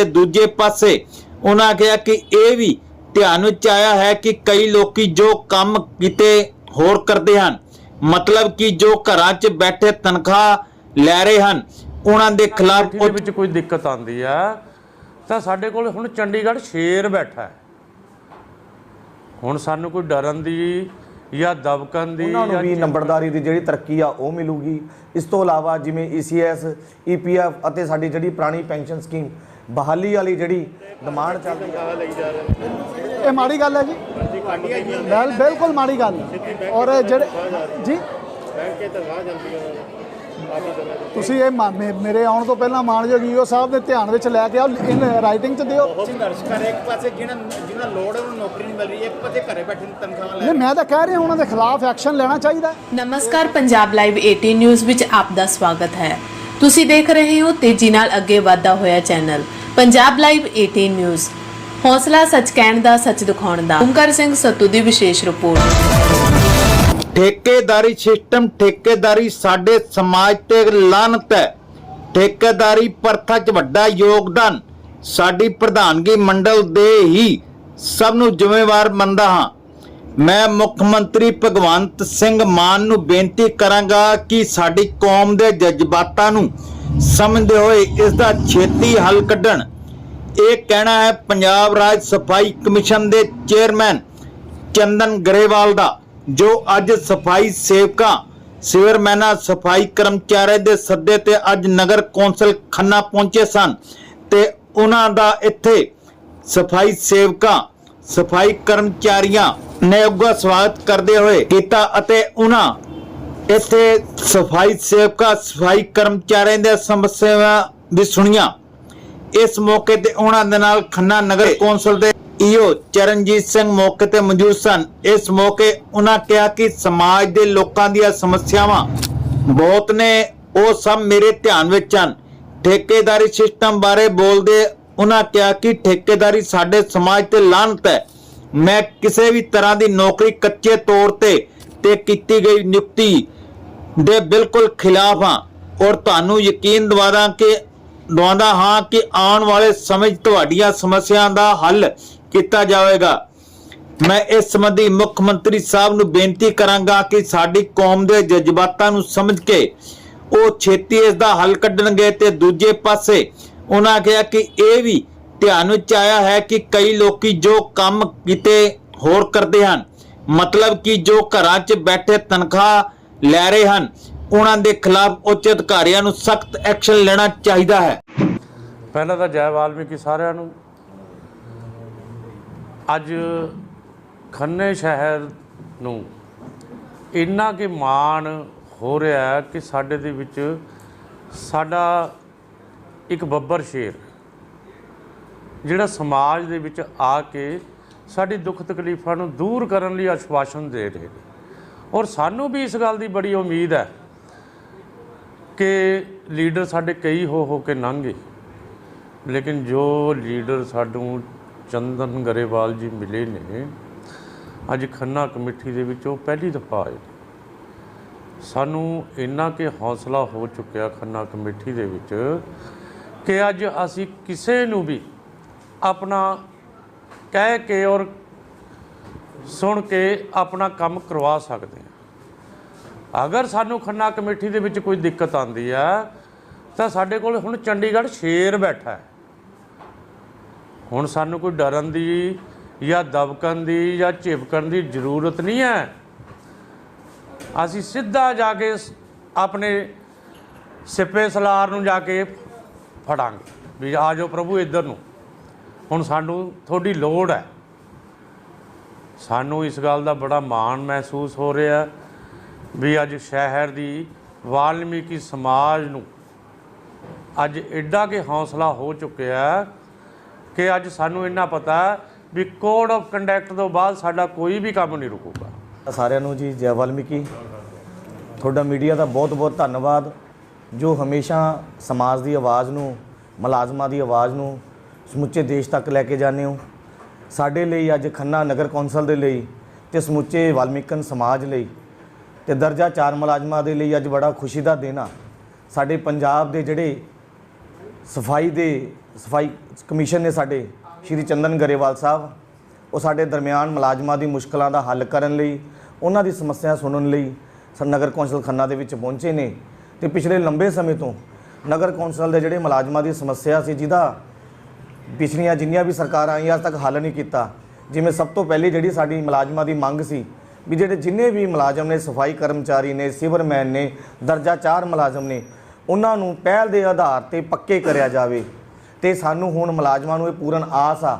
ਤੇ ਦੂਜੇ ਪਾਸੇ ਉਹਨਾਂ ਕਿਹਾ ਕਿ ਇਹ ਵੀ ਧਿਆਨ ਵਿੱਚ ਆਇਆ ਹੈ ਕਿ ਕਈ ਲੋਕੀ ਜੋ ਕੰਮ ਕਿਤੇ ਹੋਰ ਕਰਦੇ ਹਨ ਮਤਲਬ ਕਿ ਜੋ ਘਰਾਂ 'ਚ ਬੈਠੇ ਤਨਖਾਹ ਲੈ ਰਹੇ ਹਨ ਉਹਨਾਂ ਦੇ ਖਿਲਾਫ ਵਿੱਚ ਕੋਈ ਦਿੱਕਤ ਆਉਂਦੀ ਆ ਤਾਂ ਸਾਡੇ ਕੋਲ ਹੁਣ ਚੰਡੀਗੜ੍ਹ ਸ਼ੇਰ ਬੈਠਾ ਹੈ। ਹੁਣ ਸਾਨੂੰ ਕੋਈ ਡਰਨ ਦੀ ਜਾਂ ਦਬਕਣ ਦੀ ਉਹਨਾਂ ਨੂੰ ਵੀ ਨੰਬਰਦਾਰੀ ਦੀ ਜਿਹੜੀ ਤਰੱਕੀ ਆ ਉਹ ਮਿਲੂਗੀ। ਇਸ ਤੋਂ ਇਲਾਵਾ ਜਿਵੇਂ ECS EPF ਅਤੇ ਸਾਡੀ ਜਿਹੜੀ ਪੁਰਾਣੀ ਪੈਨਸ਼ਨ ਸਕੀਮ ਬਹਾਲੀ ਵਾਲੀ ਜਿਹੜੀ ਡਿਮਾਂਡ ਚੱਲਦੀ ਆ। ਇਹ ਮਾੜੀ ਗੱਲ ਹੈ ਜੀ। ਬਿਲ ਬਿਲਕੁਲ ਮਾੜੀ ਗੱਲ। ਹੈ ਔਰ ਜਿਹੜੇ ਜੀ? ਤੁਸੀਂ ਇਹ ਮੇਰੇ ਆਉਣ ਤੋਂ ਪਹਿਲਾਂ ਮਾਨਯੋਗ ਈਓ ਸਾਹਿਬ ਦੇ ਧਿਆਨ ਵਿੱਚ ਲੈ ਕੇ ਆਓ ਇਨ ਰਾਈਟਿੰਗ 'ਚ ਦਿਓ। ਸੰਘਰਸ਼ ਕਰ ਰਹੇ, ਇੱਕ ਪਾਸੇ ਜਿਹਨਾਂ ਜਿਹਨਾਂ ਲੋੜ ਹੈ ਉਹਨੂੰ ਨੌਕਰੀ ਨਹੀਂ ਮਿਲ ਰਹੀ ਇੱਕ ਪਾਸੇ ਘਰੇ ਬੈਠੇ ਨੂੰ ਤਨਖਾਹਾਂ ਲੈ ਨਹੀਂ ਮੈਂ ਤਾਂ ਕਹਿ ਰਿਹਾ ਉਹਨਾਂ ਦੇ ਖਿਲਾਫ ਐਕਸ਼ਨ ਲੈਣਾ ਚਾਹੀਦਾ। ਹੈ। ਨਮਸਕਾਰ ਪੰਜਾਬ ਲਾਈਵ 18 ਨਿਊਜ਼ ਵਿੱਚ ਆਪ ਦਾ ਸਵਾਗਤ ਹੈ। ਤੁਸੀਂ ਦੇਖ ਰਹੇ ਹੋ ਤੇਜ਼ੀ ਨਾਲ ਅੱਗੇ ਵਧਦਾ ਹੋਇਆ ਚੈਨਲ ਪੰਜਾਬ ਲਾਈਵ 18 ਨਿਊਜ਼ ਹੌਸਲਾ ਸੱਚ ਕਹਿਣ ਦਾ, ਸੱਚ ਦਿਖਾਉਣ ਦਾ। ਓਮਕਾਰ ਸਿੰਘ ਸੱਤੂ ਦੀ ਵਿਸ਼ੇਸ਼ ਰਿਪੋਰਟ। ਠੇਕੇਦਾਰੀ ਸਿਸਟਮ ਠੇਕੇਦਾਰੀ ਸਾਡੇ ਸਮਾਜ ਤੇ ਲਾਨਤ ਹੈ। ਠੇਕੇਦਾਰੀ ਪ੍ਰਥਾ 'ਚ ਵੱਡਾ ਯੋਗਦਾਨ। ਸਾਡੀ ਪ੍ਰਧਾਨਗੀ ਮੰਡਲ ਦੇ ਹੀ ਸਭ ਨੂੰ ਜ਼ਿੰਮੇਵਾਰ ਮੰਨਦਾ ਹਾਂ। ਮੈਂ ਮੁੱਖ ਮੰਤਰੀ ਭਗਵੰਤ ਸਿੰਘ ਮਾਨ ਨੂੰ ਬੇਨਤੀ ਕਰਾਂਗਾ ਕਿ ਸਾਡੀ ਕੌਮ ਦੇ ਜਜ਼ਬਾਤਾਂ ਨੂੰ ਸਮਝਦੇ ਹੋਏ ਇਸ ਦਾ ਛੇਤੀ ਹੱਲ ਕੱਢਣ। ਇਹ ਕਹਿਣਾ ਹੈ ਪੰਜਾਬ ਰਾਜ ਸਫ਼ਾਈ ਕਮਿਸ਼ਨ ਦੇ ਚੇਅਰਮੈਨ ਚੰਦਨ ਗਰੇਵਾਲ ਦਾ, ਜੋ ਅੱਜ ਸਫ਼ਾਈ ਸੇਵਕਾਂ ਸਿਵਰਮੈਨਾ ਸਫ਼ਾਈ ਕਰਮਚਾਰੀ ਦੇ ਸੱਦੇ ਤੇ ਅੱਜ ਨਗਰ ਕੌਂਸਲ ਖੰਨਾ ਪਹੁੰਚੇ ਸਨ ਤੇ ਉਹਨਾਂ ਦਾ ਇੱਥੇ ਸਫ਼ਾਈ ਸੇਵਕਾਂ, ਸਫ਼ਾਈ ਕਰਮਚਾਰੀਆਂ ਨੇ ਉਗਾ ਸਵਾਗਤ ਕਰਦੇ ਹੋਏ ਕੀਤਾ ਅਤੇ ਉਹਨਾਂ ਇੱਥੇ ਸਫ਼ਾਈ ਸੇਵਕਾਂ, ਸਫ਼ਾਈ ਕਰਮਚਾਰੀਆਂ ਦੀਆਂ ਸਮੱਸਿਆਵਾਂ ਵੀ ਸੁਣੀਆਂ। ਇਸ ਮੌਕੇ ਤੇ ਉਹਨਾਂ ਦੇ ਨਾਲ ਖੰਨਾ ਨਗਰ ਕੌਂਸਲ ਦੇ ਈਓ ਚਰਨਜੀਤ ਸਿੰਘ ਮੌਕੇ ਤੇ ਮੌਜੂਦ ਸਨ। ਇਸ ਮੌਕੇ ਉਹਨਾਂ ਕਿਹਾ ਕਿ ਸਮਾਜ ਦੇ ਲੋਕਾਂ ਦੀਆਂ ਸਮੱਸਿਆਵਾਂ ਬਹੁਤ ਨੇ, ਉਹ ਸਭ ਮੇਰੇ ਧਿਆਨ ਵਿੱਚ ਹਨ। ਠੇਕੇਦਾਰੀ ਸਿਸਟਮ ਬਾਰੇ ਬੋਲਦੇ ਉਹਨਾਂ ਕਿਹਾ ਕਿ ਠੇਕੇਦਾਰੀ ਸਾਡੇ ਸਮਾਜ ਤੇ ਲਾਹਨਤ ਹੈ। ਮੈਂ ਕਿਸੇ ਵੀ ਤਰ੍ਹਾਂ ਦੀ ਨੌਕਰੀ ਕੱਚੇ ਤੌਰ ਤੇ ਤੇ ਕੀਤੀ ਗਈ ਨਿਯੁਕਤੀ ਦੇ ਬਿਲਕੁਲ ਖਿਲਾਫ ਹਾਂ। ਔਰ ਤੁਹਾਨੂੰ ਯਕੀਨ ਦਿਵਾਦਾ ਕਿ ਦਵਾਉਂਦਾ ਹਾਂ ਕਿ ਆਉਣ ਵਾਲੇ ਸਮੇਂ ਤੁਹਾਡੀਆਂ ਸਮੱਸਿਆਵਾਂ ਦਾ ਹੱਲ ਕੀਤਾ ਜਾਵੇਗਾ। ਮੈਂ ਇਸ ਸੰਬੰਧੀ ਮੁੱਖ ਮੰਤਰੀ ਸਾਹਿਬ ਨੂੰ ਬੇਨਤੀ ਕਰਾਂਗਾ ਕਿ ਸਾਡੀ ਕੌਮ ਦੇ ਜਜ਼ਬਾਤਾਂ ਨੂੰ ਸਮਝ ਕੇ ਉਹ ਛੇਤੀ ਇਸ ਦਾ ਹੱਲ ਕੱਢਣਗੇ ਤੇ ਦੂਜੇ ਪਾਸੇ ਉਹਨਾਂ ਕਿਹਾ ਕਿ ਇਹ ਵੀ ਧਿਆਨ ਵਿੱਚ ਆਇਆ ਹੈ ਕਿ ਕਈ ਲੋਕੀ ਜੋ ਕੰਮ ਕਿਤੇ ਹੋਰ ਕਰਦੇ ਹਨ। ਮਤਲਬ ਕਿ ਜੋ ਘਰਾਂ 'ਚ ਬੈਠੇ ਤਨਖਾਹ ਲੈ ਰਹੇ ਹਨ। ਉਹਨਾਂ ਦੇ ਖਿਲਾਫ ਉੱਚ ਅਧਿਕਾਰੀਆਂ ਨੂੰ ਸਖਤ ਐਕਸ਼ਨ ਲੈਣਾ ਚਾਹੀਦਾ ਹੈ। ਪਹਿਲਾਂ ਤਾਂ ਜੈ ਵਾਲਮੀਕੀ ਸਾਰਿਆਂ ਨੂੰ। ਅੱਜ ਖੰਨੇ ਸ਼ਹਿਰ ਨੂੰ ਇੰਨਾ ਕਿ ਮਾਣ ਹੋ ਰਿਹਾ ਕਿ ਸਾਡੇ ਦੇ ਵਿੱਚ ਸਾਡਾ ਇੱਕ ਬੱਬਰ ਸ਼ੇਰ, ਜਿਹੜਾ ਸਮਾਜ ਦੇ ਵਿੱਚ ਆ ਕੇ ਸਾਡੀ ਦੁੱਖ ਤਕਲੀਫਾਂ ਨੂੰ ਦੂਰ ਕਰਨ ਲਈ ਆਸ਼ਵਾਸਨ ਦੇ ਰਹੇ ਨੇ। ਔਰ ਸਾਨੂੰ ਵੀ ਇਸ ਗੱਲ ਦੀ ਬੜੀ ਉਮੀਦ ਹੈ ਕਿ ਲੀਡਰ ਸਾਡੇ ਕਈ ਹੋ ਹੋ ਕੇ ਲੰਘੇ। ਲੇਕਿਨ ਜੋ ਲੀਡਰ ਸਾਨੂੰ ਚੰਦਨ ਗਰੇਵਾਲ ਜੀ ਮਿਲੇ ਨੇ, ਅੱਜ ਖੰਨਾ ਕਮੇਟੀ ਦੇ ਵਿੱਚ ਉਹ ਪਹਿਲੀ ਦਫਾ ਆਏ ਸਾਨੂੰ ਇੰਨਾ ਕਿ ਹੌਸਲਾ ਹੋ ਚੁੱਕਿਆ ਖੰਨਾ ਕਮੇਟੀ ਦੇ ਵਿੱਚ ਕਿ ਅੱਜ ਅਸੀਂ ਕਿਸੇ ਨੂੰ ਵੀ ਆਪਣਾ ਕਹਿ ਕੇ ਔਰ ਸੁਣ ਕੇ ਆਪਣਾ ਕੰਮ ਕਰਵਾ ਸਕਦੇ ਹਾਂ। ਅਗਰ ਸਾਨੂੰ ਖੰਨਾ ਕਮੇਟੀ ਦੇ ਵਿੱਚ ਕੋਈ ਦਿੱਕਤ ਆਉਂਦੀ ਆ, ਤਾਂ ਸਾਡੇ ਕੋਲ ਹੁਣ ਚੰਡੀਗੜ੍ਹ ਸ਼ੇਰ ਬੈਠਾ ਹੈ। ਹੁਣ ਸਾਨੂੰ ਕੋਈ ਡਰਨ ਦੀ ਜਾਂ ਦਬਕਣ ਦੀ ਜਾਂ ਝਿਪਕਣ ਦੀ ਜ਼ਰੂਰਤ ਨਹੀਂ ਹੈ। ਅਸੀਂ ਸਿੱਧਾ ਜਾ ਕੇ ਸ- ਆਪਣੇ ਸਿੱਪੇ ਸਲਾਰ ਨੂੰ ਜਾ ਕੇ ਫੜਾਂਗੇ ਵੀ ਆ ਜਾਓ ਪ੍ਰਭੂ ਇੱਧਰ ਨੂੰ। ਹੁਣ ਸਾਨੂੰ ਤੁਹਾਡੀ ਲੋੜ ਹੈ। ਸਾਨੂੰ ਇਸ ਗੱਲ ਦਾ ਬੜਾ ਮਾਣ ਮਹਿਸੂਸ ਹੋ ਰਿਹਾ ਵੀ ਅੱਜ ਸ਼ਹਿਰ ਦੀ ਵਾਲਮੀਕੀ ਸਮਾਜ ਨੂੰ ਅੱਜ ਐਡਾ ਕਿ ਹੌਸਲਾ ਹੋ ਚੁੱਕਿਆ ਕਿ ਅੱਜ ਸਾਨੂੰ ਇੰਨਾ ਪਤਾ ਵੀ ਕੋਡ ਆਫ ਕੰਡਕਟ ਤੋਂ ਬਾਅਦ ਸਾਡਾ ਕੋਈ ਵੀ ਕੰਮ ਨਹੀਂ ਰੁਕੂਗਾ। ਸਾਰਿਆਂ ਨੂੰ ਜੀ, ਜੈ ਵਾਲਮੀਕੀ। ਤੁਹਾਡਾ ਮੀਡੀਆ ਦਾ ਬਹੁਤ ਬਹੁਤ ਧੰਨਵਾਦ, ਜੋ ਹਮੇਸ਼ਾ ਸਮਾਜ ਦੀ ਆਵਾਜ਼ ਨੂੰ, ਮੁਲਾਜ਼ਮਾਂ ਦੀ ਆਵਾਜ਼ ਨੂੰ ਸਮੁੱਚੇ ਦੇਸ਼ ਤੱਕ ਲੈ ਕੇ ਜਾਂਦੇ ਹੋ। ਸਾਡੇ ਲਈ ਅੱਜ ਖੰਨਾ ਨਗਰ ਕੌਂਸਲ ਦੇ ਲਈ ਤੇ ਸਮੁੱਚੇ ਵਾਲਮੀਕਨ ਸਮਾਜ ਲਈ ਤੇ ਦਰਜਾ 4 ਮੁਲਾਜ਼ਮਾਂ ਦੇ ਲਈ ਅੱਜ ਬੜਾ ਖੁਸ਼ੀ ਦਾ ਦਿਨ ਆ। ਸਾਡੇ ਪੰਜਾਬ ਦੇ ਜਿਹੜੇ ਸਫ਼ਾਈ ਦੇ, ਸਫ਼ਾਈ ਕਮਿਸ਼ਨ ਨੇ ਸਾਡੇ, ਸ਼੍ਰੀ ਚੰਦਨ ਗਰੇਵਾਲ ਸਾਹਿਬ, ਉਹ ਸਾਡੇ ਦਰਮਿਆਨ ਮੁਲਾਜ਼ਮਾਂ ਦੀ ਮੁਸ਼ਕਲਾਂ ਦਾ ਹੱਲ ਕਰਨ ਲਈ, ਉਹਨਾਂ ਦੀ ਸਮੱਸਿਆ ਸੁਣਨ ਲਈ ਨਗਰ ਕੌਂਸਲ ਖੰਨਾ ਦੇ ਵਿੱਚ ਪਹੁੰਚੇ ਨੇ। ਤੇ ਪਿਛਲੇ ਲੰਬੇ ਸਮੇਂ ਤੋਂ ਨਗਰ ਕੌਂਸਲ ਦੇ ਜਿਹੜੇ ਮੁਲਾਜ਼ਮਾਂ ਦੀ ਸਮੱਸਿਆ ਸੀ, ਜਿਹਦਾ ਪਿਛਲੀਆਂ ਜਿੰਨੀਆਂ ਵੀ ਸਰਕਾਰਾਂ ਆਈਆਂ, ਅੱਜ ਤੱਕ ਹੱਲ ਨਹੀਂ ਕੀਤਾ। ਜਿਵੇਂ ਸਭ ਤੋਂ ਪਹਿਲੀ ਜਿਹੜੀ ਸਾਡੀ ਮੁਲਾਜ਼ਮਾਂ ਦੀ ਮੰਗ ਸੀ ਵੀ ਜਿਹੜੇ ਜਿੰਨੇ ਵੀ ਮੁਲਾਜ਼ਮ ਨੇ, ਸਫ਼ਾਈ ਕਰਮਚਾਰੀ ਨੇ, ਸਿਵਰਮੈਨ ਨੇ ਦਰਜਾ 4 ਮੁਲਾਜ਼ਮ ਨੇ, ਉਹਨਾਂ ਨੂੰ ਪਹਿਲ ਦੇ ਆਧਾਰ ਤੇ ਪੱਕੇ ਕਰਿਆ ਜਾਵੇ। ਤੇ ਸਾਨੂੰ ਹੁਣ ਮੁਲਾਜ਼ਮਾਂ ਨੂੰ ਇਹ ਪੂਰਨ ਆਸ ਆ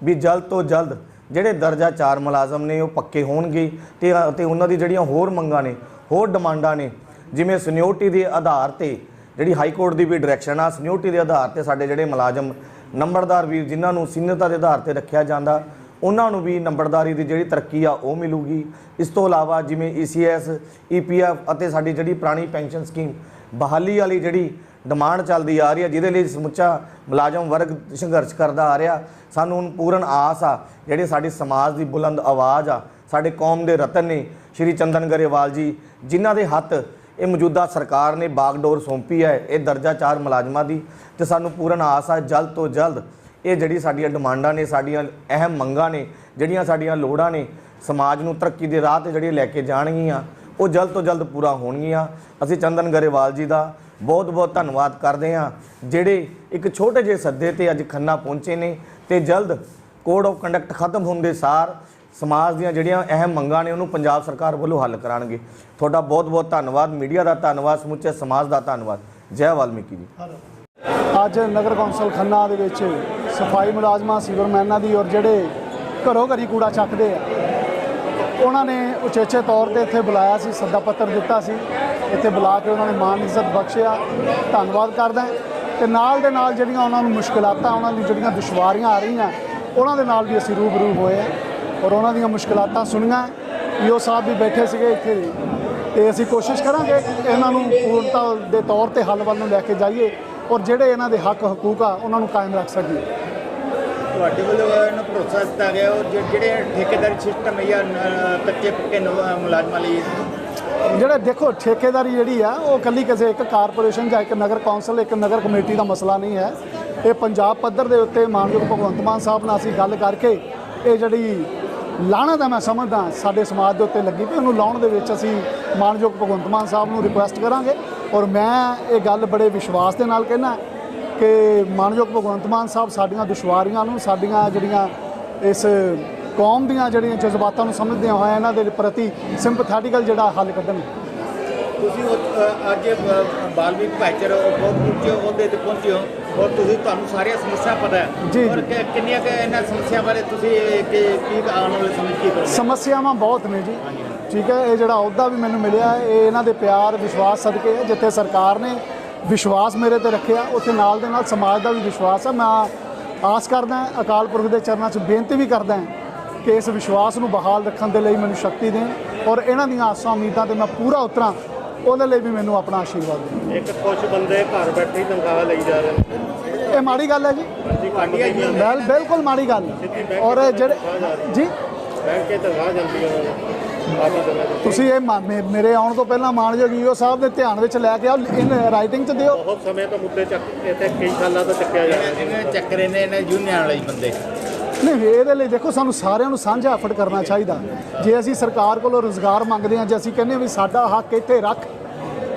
ਵੀ ਜਲਦ ਤੋਂ ਜਲਦ ਜਿਹੜੇ ਦਰਜਾ 4 ਮੁਲਾਜ਼ਮ ਨੇ, ਉਹ ਪੱਕੇ ਹੋਣਗੇ ਤੇ ਤੇ ਉਹਨਾਂ ਦੀ ਜਿਹੜੀਆਂ ਹੋਰ ਮੰਗਾਂ ਨੇ, ਹੋਰ ਡਿਮਾਂਡਾਂ ਨੇ, ਜਿਵੇਂ ਸੀਨੀਅਰਟੀ ਦੇ ਆਧਾਰ ਤੇ ਜਿਹੜੀ ਹਾਈ ਕੋਰਟ ਦੀ ਵੀ ਡਾਇਰੈਕਸ਼ਨ ਆ ਸੀਨੀਅਰਟੀ ਦੇ ਆਧਾਰ ਤੇ ਸਾਡੇ ਜਿਹੜੇ ਮੁਲਾਜ਼ਮ ਨੰਬਰਦਾਰ ਵੀਰ ਜਿਨ੍ਹਾਂ ਨੂੰ ਸੀਨੀਅਰਤਾ ਦੇ ਆਧਾਰ ਤੇ ਰੱਖਿਆ ਜਾਂਦਾ, ਉਹਨਾਂ ਨੂੰ ਵੀ ਨੰਬਰਦਾਰੀ ਦੀ ਜਿਹੜੀ ਤਰੱਕੀ ਆ, ਉਹ ਮਿਲੂਗੀ। ਇਸ ਤੋਂ ਇਲਾਵਾ ਜਿਵੇਂ E ECS EPF ਅਤੇ ਸਾਡੀ ਜਿਹੜੀ ਪੁਰਾਣੀ ਪੈਨਸ਼ਨ ਸਕੀਮ, ਬਹਾਲੀ ਵਾਲੀ ਜਿਹੜੀ ਡਿਮਾਂਡ ਚੱਲਦੀ ਆ ਰਹੀ ਹੈ ਜਿਹਦੇ ਲਈ ਸਮੁੱਚਾ ਮੁਲਾਜ਼ਮ ਵਰਗ ਸੰਘਰਸ਼ ਕਰਦਾ ਆ ਰਿਹਾ, ਸਾਨੂੰ ਹੁਣ ਪੂਰਨ ਆਸ ਆ, ਜਿਹੜੇ ਸਾਡੀ ਸਮਾਜ ਦੀ ਬੁਲੰਦ ਆਵਾਜ਼ ਆ, ਸਾਡੇ ਕੌਮ ਦੇ ਰਤਨ ਨੇ, ਸ਼੍ਰੀ ਚੰਦਨ ਗਰੇਵਾਲ ਜੀ, ਜਿਨ੍ਹਾਂ ਦੇ ਹੱਥ ਇਹ ਮੌਜੂਦਾ ਸਰਕਾਰ ਨੇ ਬਾਗਡੋਰ ਸੌਂਪੀ ਹੈ, ਇਹ ਦਰਜਾ 4 ਮੁਲਾਜ਼ਮਾਂ ਦੀ ਤੇ ਸਾਨੂੰ ਪੂਰਨ ਆਸ ਹੈ ਜਲਦ ਤੋਂ ਜਲਦ ਇਹ ਜਿਹੜੀ ਸਾਡੀਆਂ ਡਿਮਾਂਡਾਂ ਨੇ, ਸਾਡੀਆਂ ਅਹਿਮ ਮੰਗਾਂ ਨੇ, ਜਿਹੜੀਆਂ ਸਾਡੀਆਂ ਲੋੜਾਂ ਨੇ, ਸਮਾਜ ਨੂੰ ਤਰੱਕੀ ਦੇ ਰਾਹ ਤੇ ਜਿਹੜੀਆਂ ਲੈ ਕੇ ਜਾਣਗੀਆਂ, ਉਹ ਜਲਦ ਤੋਂ ਜਲਦ ਪੂਰਾ ਹੋਣਗੀਆਂ। ਅਸੀਂ ਚੰਦਨ ਗਰੇਵਾਲ ਜੀ ਦਾ ਬਹੁਤ ਬਹੁਤ ਧੰਨਵਾਦ ਕਰਦੇ ਹਾਂ, ਜਿਹੜੇ ਇੱਕ ਛੋਟੇ ਜਿਹੇ ਸੱਦੇ ਤੇ ਅੱਜ ਖੰਨਾ ਪਹੁੰਚੇ ਨੇ ਤੇ ਜਲਦ ਕੋਡ ਆਫ ਕੰਡਕਟ ਖਤਮ ਹੋਣ ਦੇ ਸਾਰ ਸਮਾਜ ਦੀਆਂ ਜਿਹੜੀਆਂ ਅਹਿਮ ਮੰਗਾਂ ਨੇ ਉਹਨੂੰ ਪੰਜਾਬ ਸਰਕਾਰ ਵੱਲੋਂ ਹੱਲ ਕਰਾਣਗੇ ਤੁਹਾਡਾ ਬਹੁਤ ਬਹੁਤ ਧੰਨਵਾਦ। ਮੀਡੀਆ ਦਾ ਧੰਨਵਾਦ, ਸਮੁੱਚੇ ਸਮਾਜ ਦਾ ਧੰਨਵਾਦ। ਜੈ ਵਾਲਮੀਕੀ ਜੀ। ਅੱਜ ਨਗਰ ਕੌਂਸਲ ਖੰਨਾ ਦੇ ਵਿੱਚ ਸਫ਼ਾਈ ਮੁਲਾਜ਼ਮਾਂ, ਸੀਵਰਮੈਨਾਂ ਦੀ ਔਰ ਜਿਹੜੇ ਘਰੋਂ ਘਰੀ ਕੂੜਾ ਚੱਕਦੇ ਆ, ਉਹਨਾਂ ਨੇ ਉਚੇਚੇ ਤੌਰ ਤੇ ਇੱਥੇ ਬੁਲਾਇਆ ਸੀ, ਸੱਦਾ ਪੱਤਰ ਦਿੱਤਾ ਸੀ। ਇੱਥੇ ਬੁਲਾ ਕੇ ਉਹਨਾਂ ਨੇ ਮਾਨ ਇੱਜ਼ਤ ਬਖਸ਼ਿਆ। ਧੰਨਵਾਦ ਕਰਦਾ ਤੇ ਨਾਲ ਦੇ ਨਾਲ ਜਿਹੜੀਆਂ ਉਹਨਾਂ ਨੂੰ ਮੁਸ਼ਕਲਾਤਾਂ, ਉਹਨਾਂ ਦੀ ਜਿਹੜੀਆਂ ਦੁਸ਼ਵਾਰੀਆਂ ਆ ਰਹੀਆਂ, ਉਹਨਾਂ ਦੇ ਨਾਲ ਵੀ ਅਸੀਂ ਰੂਬਰੂ ਹੋਏ ਆ ਔਰ ਉਹਨਾਂ ਦੀਆਂ ਮੁਸ਼ਕਲਾਤਾਂ ਸੁਣੀਆਂ। ਈਓ ਸਾਹਿਬ ਵੀ ਬੈਠੇ ਸੀਗੇ ਇੱਥੇ ਤੇ ਅਸੀਂ ਕੋਸ਼ਿਸ਼ ਕਰਾਂਗੇ ਇਹਨਾਂ ਨੂੰ ਪੂਰਨਤਾ ਦੇ ਤੌਰ ਤੇ ਹੱਲ ਵੱਲ ਨੂੰ ਲੈ ਕੇ ਜਾਈਏ ਔਰ ਜਿਹੜੇ ਇਹਨਾਂ ਦੇ ਹੱਕ ਹਕੂਕ ਆ ਉਹਨਾਂ ਨੂੰ ਕਾਇਮ ਰੱਖ ਸਕੀਏ। ਤੁਹਾਡੇ ਵੱਲੋਂ ਇਹਨਾਂ ਭਰੋਸਾ ਦਿੱਤਾ ਗਿਆ ਔਰ ਜਿਹੜੇ ਠੇਕੇਦਾਰੀ ਸਿਸਟਮ ਹੈ ਜਾਂ ਕੱਚੇ ਪੱਕੇ ਮੁਲਾਜ਼ਮਾਂ ਲਈ? ਜਿਹੜੇ ਦੇਖੋ ਠੇਕੇਦਾਰੀ ਜਿਹੜੀ ਆ ਉਹ ਕੱਲੀ ਕਿਸੇ ਇੱਕ ਕਾਰਪੋਰੇਸ਼ਨ ਜਾਂ ਇੱਕ ਨਗਰ ਕੌਂਸਲ ਇੱਕ ਨਗਰ ਕਮੇਟੀ ਦਾ ਮਸਲਾ ਨਹੀਂ ਹੈ। ਇਹ ਪੰਜਾਬ ਪੱਧਰ ਦੇ ਉੱਤੇ ਮਾਨਯੋਗ ਭਗਵੰਤ ਮਾਨ ਸਾਹਿਬ ਨਾਲ ਅਸੀਂ ਗੱਲ ਕਰਕੇ ਇਹ ਜਿਹੜੀ ਲਾਹਨਤ ਤਾਂ ਮੈਂ ਸਮਝਦਾ ਸਾਡੇ ਸਮਾਜ ਦੇ ਉੱਤੇ ਲੱਗੀ ਤੇ ਉਹਨੂੰ ਲਾਉਣ ਦੇ ਵਿੱਚ ਅਸੀਂ ਮਾਨਯੋਗ ਭਗਵੰਤ ਮਾਨ ਸਾਹਿਬ ਨੂੰ ਰਿਕੁਐਸਟ ਕਰਾਂਗੇ ਔਰ ਮੈਂ ਇਹ ਗੱਲ ਬੜੇ ਵਿਸ਼ਵਾਸ ਦੇ ਨਾਲ ਕਹਿਣਾ ਕਿ ਮਾਨਯੋਗ ਭਗਵੰਤ ਮਾਨ ਸਾਹਿਬ ਸਾਡੀਆਂ ਦੁਸ਼ਵਾਰੀਆਂ ਨੂੰ, ਸਾਡੀਆਂ ਜਿਹੜੀਆਂ ਇਸ ਕੌਮ ਦੀਆਂ ਜਿਹੜੀਆਂ ਜਜ਼ਬਾਤਾਂ ਨੂੰ ਸਮਝਦਿਆਂ ਹੋਇਆ ਇਹਨਾਂ ਦੇ ਪ੍ਰਤੀ ਸਿੰਪਥੈਟੀਕਲ ਜਿਹੜਾ ਹੱਲ ਕੱਢਣ। ਤੁਸੀਂ ਅੱਜ ਬ- ਬਾਲਮੀਕ ਭਾਈਚਾਰਾ ਉਹ ਤੇ ਪਹੁੰਚੇ ਹੋ? ਔਰ ਤੁਸੀਂ ਤੁਹਾਨੂੰ ਸਾਰੀਆਂ ਸਮੱਸਿਆ ਪਤਾ ਹੈ। ਔਰ ਕਿੰਨੀਆਂ ਕਿ ਇਹਨਾਂ ਸਮੱਸਿਆ ਬਾਰੇ ਤੁਸੀਂ ਕਿ ਕੀ ਆਉਣ ਵਾਲੇ ਸਮੇਂ ਕੀ ਕਰੋਗੇ? ਸਮੱਸਿਆਵਾਂ ਬਹੁਤ ਨੇ ਜੀ। ਠੀਕ ਹੈ ਇਹ ਜਿਹੜਾ ਅਹੁਦਾ ਵੀ ਮੈਨੂੰ ਮਿਲਿਆ ਇਹ ਇਹਨਾਂ ਦੇ ਪਿਆਰ ਵਿਸ਼ਵਾਸ ਸਦਕੇ ਹੈ ਜਿੱਥੇ ਸਰਕਾਰ ਨੇ ਵਿਸ਼ਵਾਸ ਮੇਰੇ ਤੇ ਰੱਖਿਆ ਉੱਥੇ ਨਾਲ ਦੇ ਨਾਲ ਸਮਾਜ ਦਾ ਵੀ ਵਿਸ਼ਵਾਸ ਹੈ। ਮੈਂ ਆਸ ਕਰਦਾ ਹਾਂ, ਅਕਾਲ ਪੁਰਖ ਦੇ ਚਰਨਾਂ 'ਚ ਬੇਨਤੀ ਵੀ ਕਰਦਾ ਹਾਂ ਕਿ ਇਸ ਵਿਸ਼ਵਾਸ ਨੂੰ ਬਹਾਲ ਰੱਖਣ ਦੇ ਲਈ ਮੈਨੂੰ ਸ਼ਕਤੀ ਦੇਣ ਔਰ ਇਹਨਾਂ ਦੀਆਂ ਆਸਾਂ ਉਮੀਦਾਂ ਤੇ ਮੈਂ ਪੂਰਾ ਉਤਰਾਂ। ਉਹਦੇ ਲਈ ਵੀ ਮੈਨੂੰ ਆਪਣਾ ਆਸ਼ੀਰਵਾਦ ਦੇਣ ਇੱਕ ਕੁਝ ਬੰਦੇ ਘਰ ਬੈਠੇ ਹੀ ਤਨਖਾਹ ਲਈ ਜਾ ਰਹੇ ਨੇ। ਇਹ ਮਾੜੀ ਗੱਲ ਹੈ ਜੀ। ਹੈ ਬਿਲ- ਬਿਲਕੁਲ ਮਾੜੀ ਗੱਲ ਹੈ। ਔਰ ਜਿਹੜੇ ਜੀ ਬੈਂਕ ਕੇ ਤਨਖਾਹ ਜਾਂਦੀ ਹੈ ਤੇ ਤੁਸੀਂ ਇਹ ਮਾ- ਮੇ- ਮੇਰੇ ਆਉਣ ਤੋਂ ਪਹਿਲਾਂ ਮਾਨਯੋਗ ਈਓ ਸਾਹਿਬ ਦੇ ਧਿਆਨ ਵਿੱਚ ਲੈ ਕੇ ਆਓ ਇਨ ਰਾਈਟਿੰਗ 'ਚ ਦਿਓ। ਬਹੁਤ ਸਮੇਂ ਤੋਂ ਮੁੱਦੇ ਚੱਕ ਇੱਥੇ ਕਈ ਸਾਲਾਂ ਤੋਂ ਚੱਕਿਆ ਜਾ ਰਿਹਾ ਇਹਨਾਂ ਚੱਕਰੇ ਨੇ ਇਹਨਾਂ ਯੂਨੀਅਨ ਵਾਲੇ ਬੰਦੇ। ਨਹੀਂ ਇਹਦੇ ਲਈ ਦੇਖੋ ਸਾਨੂੰ ਸਾਰਿਆਂ ਨੂੰ ਸਾਂਝਾ ਐਫਰਟ ਕਰਨਾ ਚਾਹੀਦਾ। ਜੇ ਅਸੀਂ ਸਰਕਾਰ ਕੋਲੋਂ ਰੋਜ਼ਗਾਰ ਮੰਗਦੇ ਹਾਂ ਜੇ ਅਸੀਂ ਕਹਿੰਦੇ ਹਾਂ ਵੀ ਸਾਡਾ ਹੱਕ ਇੱਥੇ ਰੱਖ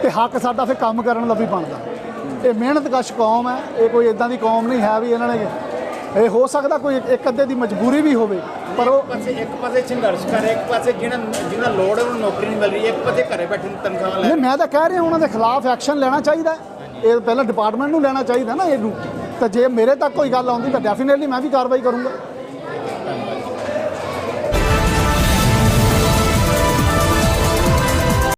ਤੇ ਹੱਕ ਸਾਡਾ ਫਿਰ ਕੰਮ ਕਰਨ ਦਾ ਵੀ ਬਣਦਾ। ਇਹ ਮਿਹਨਤਕਸ਼ ਕੌਮ ਹੈ ਇਹ ਕੋਈ ਇਦਾਂ ਦੀ ਕੌਮ ਨਹੀਂ ਹੈ ਵੀ ਇਹਨਾਂ ਨੇ ਇਹ ਹੋ ਸਕਦਾ ਕੋਈ ਇੱਕ- ਅੱਧੇ ਦੀ ਮਜਬੂਰੀ ਵੀ ਹੋਵੇ ਪਰ ਉਹ ਪਾਸੇ ਇੱਕ ਪਾਸੇ ਸੰਘਰਸ਼ ਕਰ ਇੱਕ ਪਾਸੇ ਜਿਹਨਾਂ ਜਿਹਨਾਂ ਲੋੜ ਹੈ ਉਹਨੂੰ ਨੌਕਰੀ ਨਹੀਂ ਮਿਲ ਰਹੀ ਇੱਕ ਪਾਸੇ ਘਰੇ ਬੈਠੇ ਨੂੰ ਤਨਖਾਹ ਲੈ ਨਹੀਂ ਮੈਂ ਤਾਂ ਕਹਿ ਰਿਹਾ ਉਹਨਾਂ ਦੇ ਖਿਲਾਫ ਐਕਸ਼ਨ ਲੈਣਾ ਚਾਹੀਦਾ। ਇਹ ਪਹਿਲਾਂ ਡਿਪਾਰਟਮੈਂਟ ਨੂੰ ਲੈਣਾ ਚਾਹੀਦਾ ਨਾ ਇਹਨੂੰ। ਤਾਂ ਜੇ ਮੇਰੇ ਤੱਕ ਕੋਈ ਗੱਲ ਆਉਂਦੀ ਤਾਂ ਡੈਫੀਨਿਟਲੀ ਮੈਂ ਵੀ ਕਾਰਵਾਈ ਕਰੂੰਗਾ।